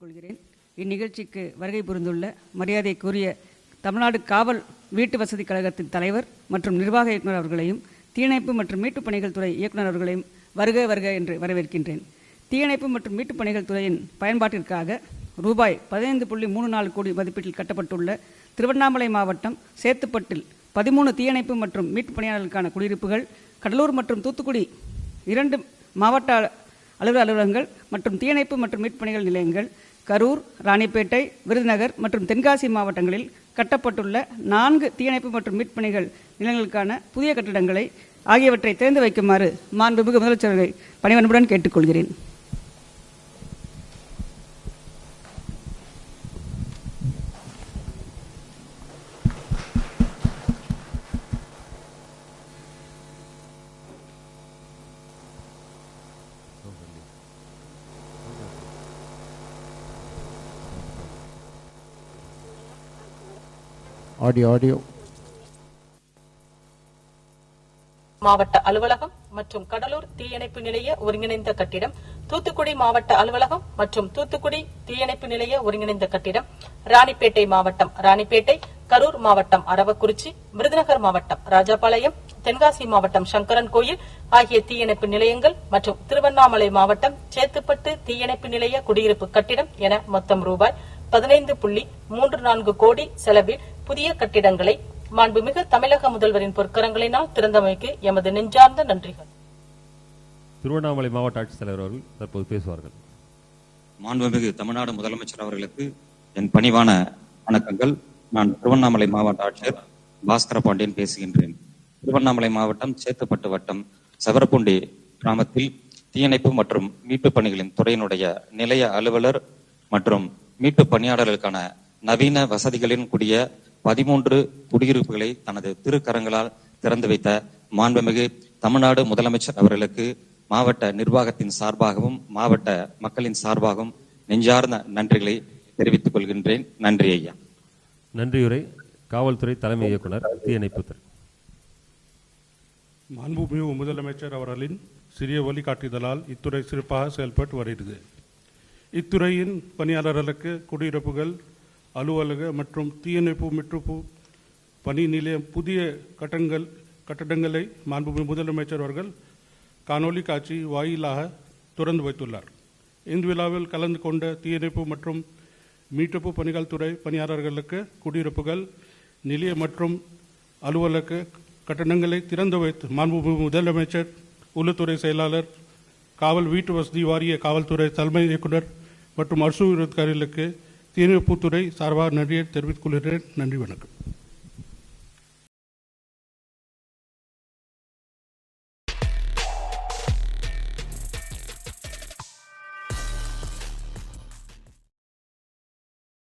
கொள்கிறேன். இந்நிகழ்ச்சிக்கு வருகை புரிந்துள்ள மரியாதைக்குரிய தமிழ்நாடு காவல் வீட்டு வசதி கழகத்தின் தலைவர் மற்றும் நிர்வாக இயக்குனர் அவர்களையும் தீயணைப்பு மற்றும் மீட்புப் பணிகள் துறை இயக்குனர் அவர்களையும் வருக வருக என்று வரவேற்கின்றேன். தீயணைப்பு மற்றும் மீட்புப் பணிகள் துறையின் பயன்பாட்டிற்காக ரூபாய் பதினைந்து புள்ளி மூணு நாலு கோடி மதிப்பீட்டில் கட்டப்பட்டுள்ள திருவண்ணாமலை மாவட்டம் சேத்துப்பட்டில் பதிமூணு தீயணைப்பு மற்றும் மீட்புப் பணியாளர்களுக்கான குடியிருப்புகள் கடலூர் மற்றும் தூத்துக்குடி இரண்டு மாவட்ட அலுவலர் அலுவலகங்கள் மற்றும் தீயணைப்பு மற்றும் மீட்புப் பணிகள் நிலையங்கள் கரூர் ராணிப்பேட்டை விருதுநகர் மற்றும் தென்காசி மாவட்டங்களில் கட்டப்பட்டுள்ள நான்கு தீயணைப்பு மற்றும் மீட்பணிகள் நிலங்களுக்கான நிலையங்களுக்கான புதிய கட்டிடங்களை ஆகியவற்றை திறந்து வைக்குமாறு மாண்புமிகு முதலமைச்சர்களை பணிவன்புடன் கேட்டுக்கொள்கிறேன். Audio audio. மாவட்ட அலுவலகம் மற்றும் கடலூர் தீயணைப்பு நிலைய ஒருங்கிணைந்த கட்டிடம் தூத்துக்குடி மாவட்ட அலுவலகம் மற்றும் தூத்துக்குடி தீயணைப்பு நிலைய ஒருங்கிணைந்த கட்டிடம் ராணிப்பேட்டை மாவட்டம் ராணிப்பேட்டை கரூர் மாவட்டம் அரவக்குறிச்சி விருதுநகர் மாவட்டம் ராஜாபாளையம் தென்காசி மாவட்டம் சங்கரன் கோயில் ஆகிய தீயணைப்பு நிலையங்கள் மற்றும் திருவண்ணாமலை மாவட்டம் சேத்துப்பட்டு தீயணைப்பு நிலைய குடியிருப்பு கட்டிடம் என மொத்தம் ரூபாய் பதினைந்து புள்ளி மூன்று நான்கு கோடி செலவில் புதிய கட்டிடங்களை மாண்புமிகு தமிழக முதல்வரின் பொற்கரங்களினால் திறந்தமைக்கு எமது நெஞ்சார்ந்த நன்றிகள். திருவண்ணாமலை மாவட்ட ஆட்சித்தலைவர் அவர்கள் தற்போது பேசுவார்கள். மாண்புமிகு தமிழ்நாடு முதலமைச்சர் அவர்களுக்கு என் பணிவான வணக்கங்கள். நான் திருவண்ணாமலை மாவட்ட ஆட்சியர் பாஸ்கர பாண்டியன் பேசுகின்றேன். திருவண்ணாமலை மாவட்டம் சேத்துப்பட்டு வட்டம் சவரப்புண்டி கிராமத்தில் தீயணைப்பு மற்றும் மீட்பு பணிகளின் துறையினுடைய நிலைய அலுவலர் மற்றும் மீட்பு பணியாளர்களுக்கான நவீன வசதிகளின் கூடிய பதிமூன்று குடியிருப்புகளை தனது திருக்கரங்களால் திறந்து வைத்த மாண்புமிகு தமிழ்நாடு முதலமைச்சர் அவர்களுக்கு மாவட்ட நிர்வாகத்தின் சார்பாகவும் மாவட்ட மக்களின் சார்பாகவும் நெஞ்சார்ந்த நன்றிகளை தெரிவித்துக் கொள்கின்றேன். நன்றி ஐயா. நன்றியுரை காவல்துறை தலைமை இயக்குனர் தீயணைப்புத்துறை. மாண்புமிகு முதலமைச்சர் அவர்களின் சிறிய வழிகாட்டுதலால் இத்துறை சிறப்பாக செயல்பட்டு வருகிறது. இத்துறையின் பணியாளர்களுக்கு குடியிருப்புகள் அலுவலக மற்றும் தீயணைப்பு மீட்பு பணி நிலையம் புதிய கட்டங்கள் கட்டடங்களை மாண்புமிகு முதலமைச்சர் அவர்கள் காணொளி காட்சி வாயிலாக திறந்து வைத்துள்ளார். இந்த விழாவில் கலந்து கொண்ட தீயணைப்பு மற்றும் மீட்பு பணிகள் துறை பணியாளர்களுக்கு குடியிருப்புகள் நிலைய மற்றும் அலுவலக கட்டணங்களை திறந்து வைத்து மாண்புமிகு முதலமைச்சர் உள்ளுத்துறை செயலாளர் காவல் வீட்டு வசதி வாரிய காவல்துறை தலைமை இயக்குனர் மற்றும் அரசு அதிகாரிகளுக்கு தீரப்புத்துறை சார்பாக நன்றியை தெரிவித்துக் கொள்கிறேன். நன்றி வணக்கம்.